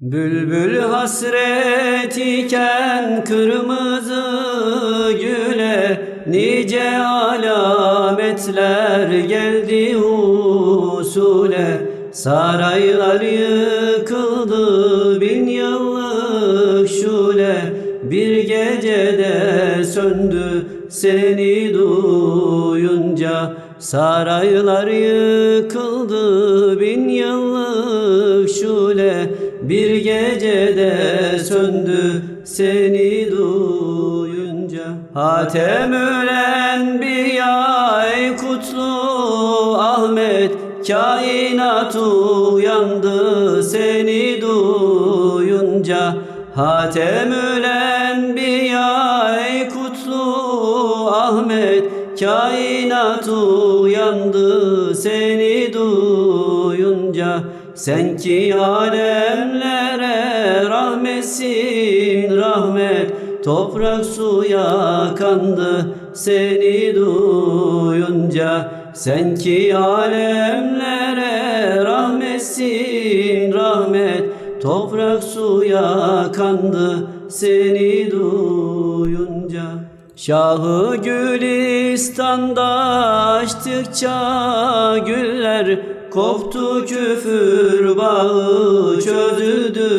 Bülbül hasret iken kırmızı güle Nice alametler geldi husule. Saraylar yıkıldı bin yıllık şule Bir gecede söndü seni duyunca Saraylar yıkıldı bin yıllık şule Bir gecede söndü seni duyunca. Hatem ölen bir ay kutlu Ahmet Kainat uyandı seni duyunca. Hatem ölen bir Ahmet Kainat uyandı seni duyunca. Sen ki alemlere rahmetsin rahmet. Toprak suya kandı seni duyunca. Sen ki alemlere rahmetsin rahmet. Toprak suya kandı seni duyunca Şahı Gülistan'da açtıkça güller Koptu küfür bağı çözüldü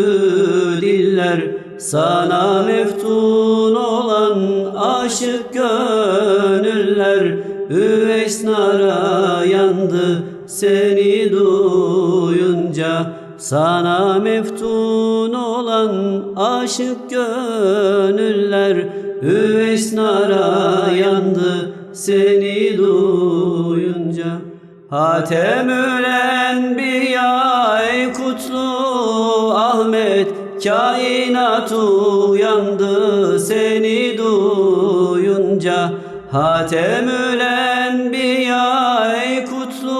diller. Sana meftun olan aşık gönüller Üveys nara yandı seni duyunca. Sana meftun olan aşık gönüller Üveys nara yandı seni duyunca. Hatem ölen bir ay kutlu Ahmet Kainat uyandı seni duyunca. Hatem ölen bir ay kutlu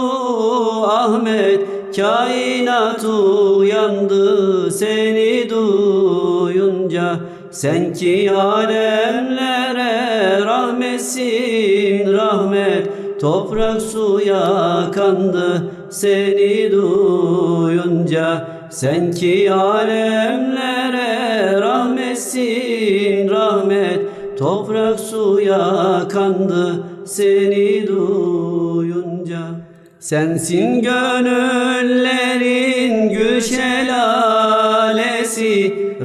Ahmet Kainat uyandı seni duyunca Sen ki alemlere rahmetsin rahmet. Toprak suya kandı seni duyunca. Sen ki alemlere rahmetsin rahmet. Toprak suya kandı seni duyunca. Sensin gönüllerin gül şelalesi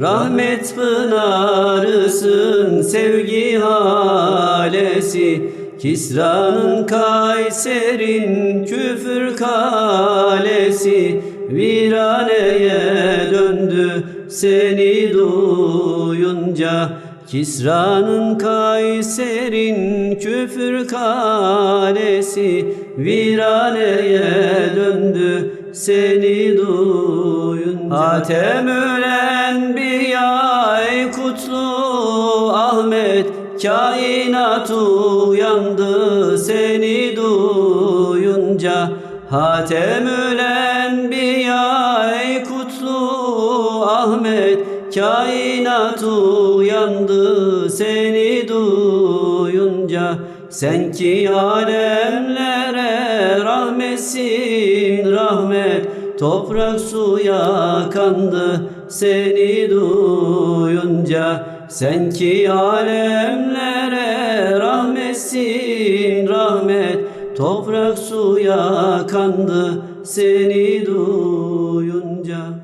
Rahmet pınarısın sevgi halesi Kisra'nın Kayser'in küfür kalesi. Viraneye döndü seni duyunca Kisra'nın Kayser'in küfür kalesi. Viraneye döndü seni duyunca. Hatem ölen bir ay kutlu Ahmet Kainat uyandı seni duyunca. Hatem ölen bir ay kutlu Ahmet Kainat uyandı seni duyunca. Sen ki alemlere rahmetsin rahmet Toprak suya kandı seni duyunca. Sen ki alemlere rahmetsin rahmet. Toprak suya kandı seni duyunca